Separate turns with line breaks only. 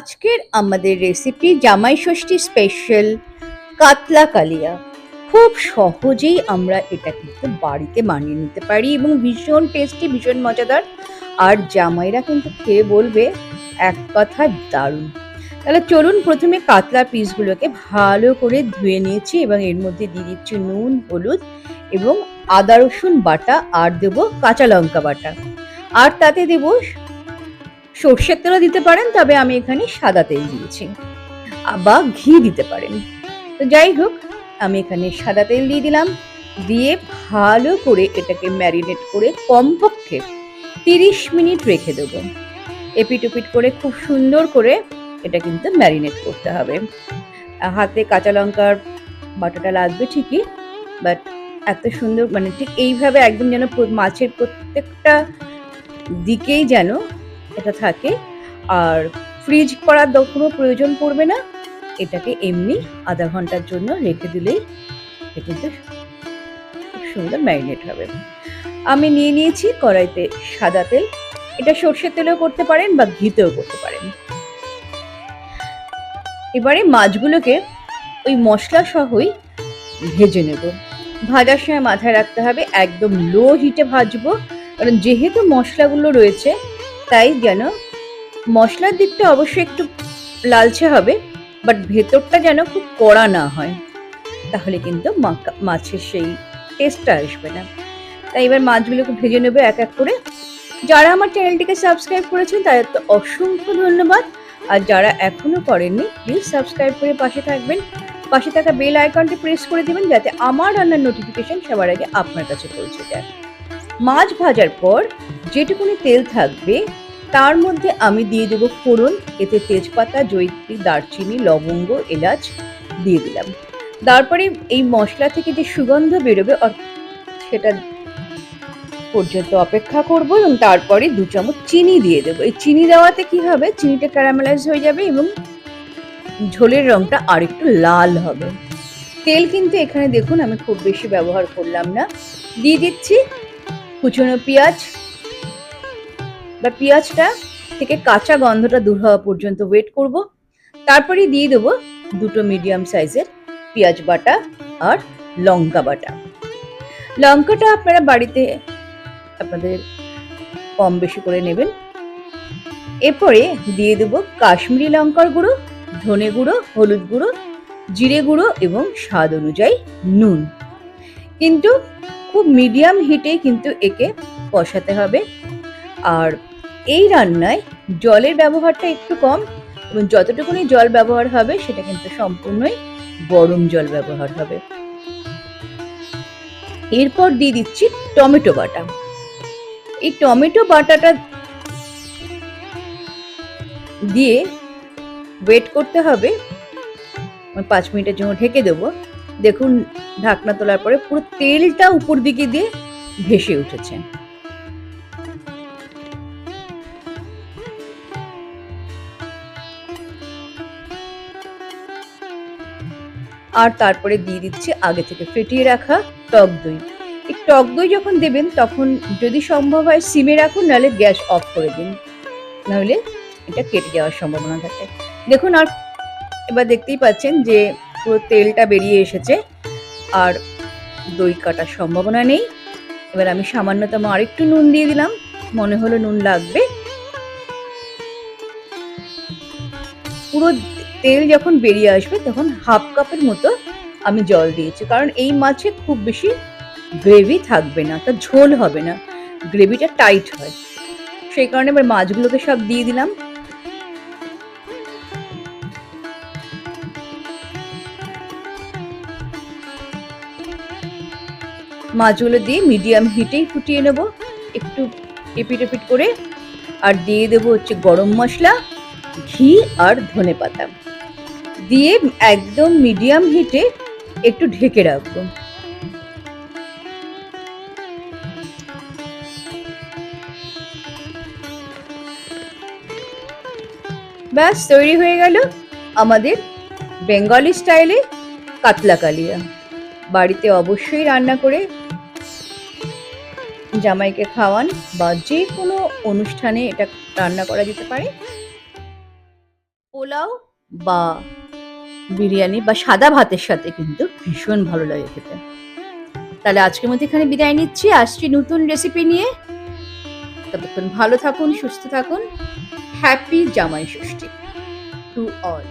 আজকের আমাদের রেসিপি জামাই ষষ্ঠী স্পেশাল কাতলা কালিয়া। খুব সহজেই আমরা এটা কিন্তু বাড়িতে বানিয়ে নিতে পারি এবং ভীষণ টেস্টি ভীষণ মজাদার। আর জামাইরা কিন্তু খেয়ে বলবে, এক কথা দারুণ। তাহলে চলুন প্রথমে কাতলা পিসগুলোকে ভালো করে ধুয়ে নিয়েছি এবং এর মধ্যে দিয়ে দিচ্ছি নুন, হলুদ এবং আদা রসুন বাটা আর দেবো কাঁচা লঙ্কা বাটা। আর তাতে দেবো সর্ষের তেলও দিতে পারেন, তবে আমি এখানে সাদা তেল দিয়েছি। বা ঘি দিতে পারেন। তো যাই হোক, আমি এখানে সাদা তেল দিয়ে দিলাম। দিয়ে ভালো করে এটাকে ম্যারিনেট করে কমপক্ষে তিরিশ মিনিট রেখে দেবো। এপিট ওপিট করে খুব সুন্দর করে এটা কিন্তু ম্যারিনেট করতে হবে। হাতে কাঁচা লঙ্কার বাটাটা লাগবে ঠিকই, বাট এত সুন্দর মানে ঠিক এইভাবে একদম যেন মাছের প্রত্যেকটা দিকেই যেন এটা থাকে। আর ফ্রিজ করার কোনো প্রয়োজন পড়বে না। এটাকে এমনি আধা ঘণ্টার জন্য রেখে দিলেই কিন্তু খুব সুন্দর ম্যারিনেট হবে। আমি নিয়ে নিয়েছি কড়াইতে সাদা তেল। এটা সর্ষের তেলেও করতে পারেন বা ঘিতেও করতে পারেন। এবারে মাছগুলোকে ওই মশলা সহই ভেজে নেব। ভাজার সময় মাথায় রাখতে হবে, একদম লো হিটে ভাজবো। কারণ যেহেতু মশলাগুলো রয়েছে তাই যেন মশলার দিকটা অবশ্যই একটু লালচে হবে বাট ভেতরটা যেন খুব কড়া না হয়। তাহলে কিন্তু মাছের সেই টেস্টটা আসবে না। তাই এবার মাছগুলোকে ভেজে নেবে এক এক করে। যারা আমার চ্যানেলটিকে সাবস্ক্রাইব করেছেন, তাদের তো অসংখ্য ধন্যবাদ। আর যারা এখনও করেননি প্লিজ সাবস্ক্রাইব করে পাশে থাকবেন। পাশে থাকা বেল আইকনটি প্রেস করে দেবেন, যাতে আমার রান্নার নোটিফিকেশন সবার আগে আপনার কাছে পৌঁছে যায়। মাছ ভাজার পর যেটুকুনি তেল থাকবে, তার মধ্যে আমি দিয়ে দেবো ফোড়ন, এতে তেজপাতা জৈত্রী দারচিনি, লবঙ্গ, এলাচ দিয়ে দিলাম। তারপরে এই মশলা থেকে যে সুগন্ধ বেরোবে সেটা পর্যন্ত অপেক্ষা করব এবং তারপরে দু চামচ চিনি দিয়ে দেবো। এই চিনি দেওয়াতে কি হবে? চিনিটা ক্যারামেলাইজ হয়ে যাবে এবং ঝোলের রংটা আরেকটু লাল হবে। তেল কিন্তু এখানে দেখুন, আমি খুব বেশি ব্যবহার করলাম না। দিয়ে দিচ্ছি কুচনো পেঁয়াজ বা পেঁয়াজটা থেকে কাঁচা গন্ধটা দূর হওয়া পর্যন্ত ওয়েট করব। তারপরে দিয়ে দেবো দুটো মিডিয়াম সাইজের পেঁয়াজ বাটা আর লঙ্কা বাটা। লঙ্কাটা আপনারা বাড়িতে আপনাদের কম বেশি করে নেবেন। এরপরে দিয়ে দেবো কাশ্মীরি লঙ্কার গুঁড়ো, ধনে গুঁড়ো, হলুদ গুঁড়ো, জিরে গুঁড়ো এবং স্বাদ অনুযায়ী নুন। কিন্তু খুব মিডিয়াম হিটে কিন্তু একে কষাতে হবে। আর এই রান্নায় জলের ব্যবহারটা একটু কম এবং যতটুকুনি জল ব্যবহার হবে সেটা কিন্তু সম্পূর্ণই গরম জল ব্যবহার হবে। এরপর দিয়ে দিচ্ছি টমেটো বাটা। এই টমেটো বাটাটা দিয়ে ওয়েট করতে হবে। পাঁচ মিনিটের জন্য ঢেকে দেবো। দেখুন, ঢাকনা তোলার পরে পুরো তেলটা উপর দিকে দিয়ে ভেসে উঠেছে। আর তারপরে দিয়ে দিচ্ছি আগে থেকে ফেটিয়ে রাখা টক দই। এই টক দই যখন দেবেন, তখন যদি সম্ভব হয় সিমে রাখুন, নাহলে গ্যাস অফ করে দিন। নাহলে এটা কেটে যাওয়ার সম্ভাবনা থাকে। দেখুন, আর এবার দেখতেই পাচ্ছেন যে পুরো তেলটা বেরিয়ে এসেছে আর দই কাটার সম্ভাবনা নেই। এবার আমি সামান্যতম আরেকটু নুন দিয়ে দিলাম। মনে হলো নুন লাগবে। পুরো তেল যখন বেরিয়ে আসবে, তখন হাফ কাপের মতো আমি জল দিয়েছি। কারণ এই মাছে খুব বেশি গ্রেভি থাকবে না তা ঝোল হবে না, গ্রেভিটা টাইট হয়। সেই কারণে এবার মাছগুলোকে সব দিয়ে দিলাম। মাছগুলো দিয়ে মিডিয়াম হিটেই ফুটিয়ে নেব। একটু এপিট এপিট করে। আর দিয়ে দেবো হচ্ছে গরম মশলা। ঘি আর ধনে পাতা। দিয়ে একদম মিডিয়াম হিটে একটু ঢেকে রাখব। ব্যাস, তৈরি হয়ে গেল আমাদের বেঙ্গলি স্টাইলে কাতলা কালিয়া। বাড়িতে অবশ্যই রান্না করে জামাইকে খাওয়ান বা যে কোনো অনুষ্ঠানে এটা রান্না করা যেতে পারে। পোলাও বা বিরিয়ানি বা সাদা ভাতের সাথে কিন্তু ভীষণ ভালো লাগে খেতে। তাহলে আজকের মধ্যে এখানে বিদায় নিচ্ছি। আসছি নতুন রেসিপি নিয়ে। ততক্ষণ ভালো থাকুন, সুস্থ থাকুন। হ্যাপি জামাই ষষ্ঠী টু অল